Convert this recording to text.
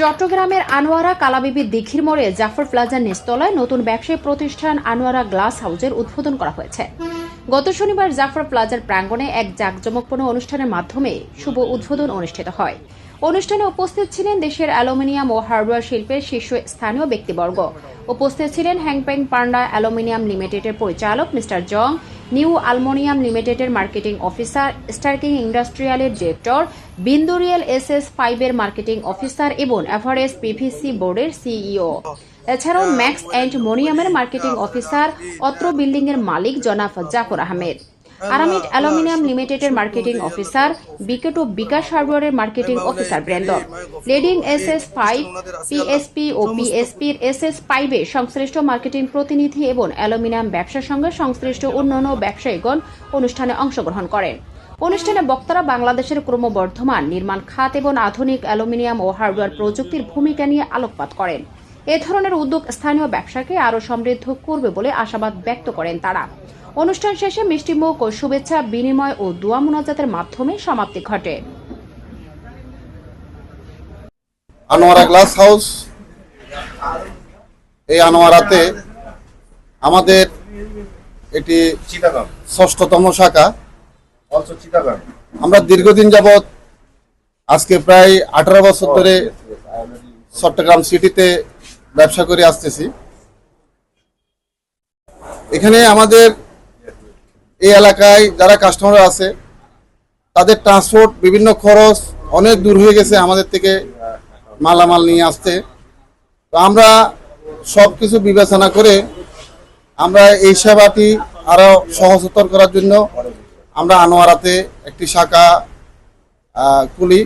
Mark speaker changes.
Speaker 1: চট্টগ্রামের আনোয়ারা কালাবিবি দিঘির মোড়ে জাফর প্লাজার নিচতলায় নতুন ব্যবসায়ী প্রতিষ্ঠান আনোয়ারা গ্লাস হাউসের উদ্বোধন করা হয়েছে। গত শনিবার জাফর প্লাজার প্রাঙ্গণে এক জাঁকজমকপূর্ণ অনুষ্ঠানের মাধ্যমে শুভ উদ্বোধন অনুষ্ঠিত হয়। অনুষ্ঠানে উপস্থিত ছিলেন দেশের অ্যালুমিনিয়াম ও হার্ডওয়্যার শিল্পের শীর্ষ স্থানীয় ব্যক্তিবর্গ। উপস্থিত ছিলেন হ্যাংপেং পান্ডা অ্যালুমিনিয়াম লিমিটেডের পরিচালক মিস্টার জং নিউ আলমোনিয়াম লিমিটেডের মার্কেটিং অফিসার, স্টার্কিং ইন্ডাস্ট্রিয়ালের ডিরেক্টর বিন্দু রিয়েল এস এস ফাইভের মার্কেটিং অফিসার এবং এভারেস্ট পিভিসি বোর্ডের সিইও। এছাড়াও ম্যাক্স অ্যান্ড মোনিয়ামের মার্কেটিং অফিসার, অত্র বিল্ডিং এর মালিক জনাফ জাফর আহমেদ। আরামিড অ্যালুমিনিয়াম লিমিটেডের মার্কেটিং অফিসার বিকেটো Bikash হার্ডওয়ারের marketing officer Brandon. Leading S S five PSP ও পিএসপির এস এস ফাইভে সংশ্লিষ্ট মার্কেটিং প্রতিনিধি এবং অ্যালুমিনিয়াম ব্যবসার সঙ্গে সংশ্লিষ্ট অন্যান্য ব্যবসায়ীগণ অনুষ্ঠানে অংশগ্রহণ করেন। অনুষ্ঠানে বক্তারা বাংলাদেশের ক্রমবর্ধমান নির্মাণ খাত এবং আধুনিক অ্যালুমিনিয়াম ও হার্ডওয়্যার প্রযুক্তির ভূমিকা নিয়ে আলোকপাত করেন। এ ধরনের উদ্যোগ স্থানীয় ব্যবসাকে আরও সমৃদ্ধ করবে বলে আশাবাদ ব্যক্ত করেন তারা। অনুষ্ঠান শেষে মিষ্টিমুখ ও শুভেচ্ছা বিনিময় ও দোয়া মোনাজাতের মাধ্যমে সমাপ্তি ঘটে।
Speaker 2: আনোয়ারা গ্লাস হাউস এই আনোয়ারাতে আমাদের এটি ষষ্ঠতম শাখা। আমরা দীর্ঘদিন যাবৎ আজকে প্রায় আঠারো বছর ধরে চট্টগ্রাম সিটিতে ব্যবসা করে আসতেছি। এখানে আমাদের এই এলাকায় যারা কাস্টমার আছে, তাদের ট্রান্সপোর্ট বিভিন্ন খরচ অনেক দূর হয়ে গেছে আমাদের থেকে মালামাল নিয়ে আসতে। তো আমরা সব কিছু বিবেচনা করে আমরা এই সেবাটি আরও সহজতর করার জন্য আমরা আনোয়ারাতে একটি শাখা খুলি।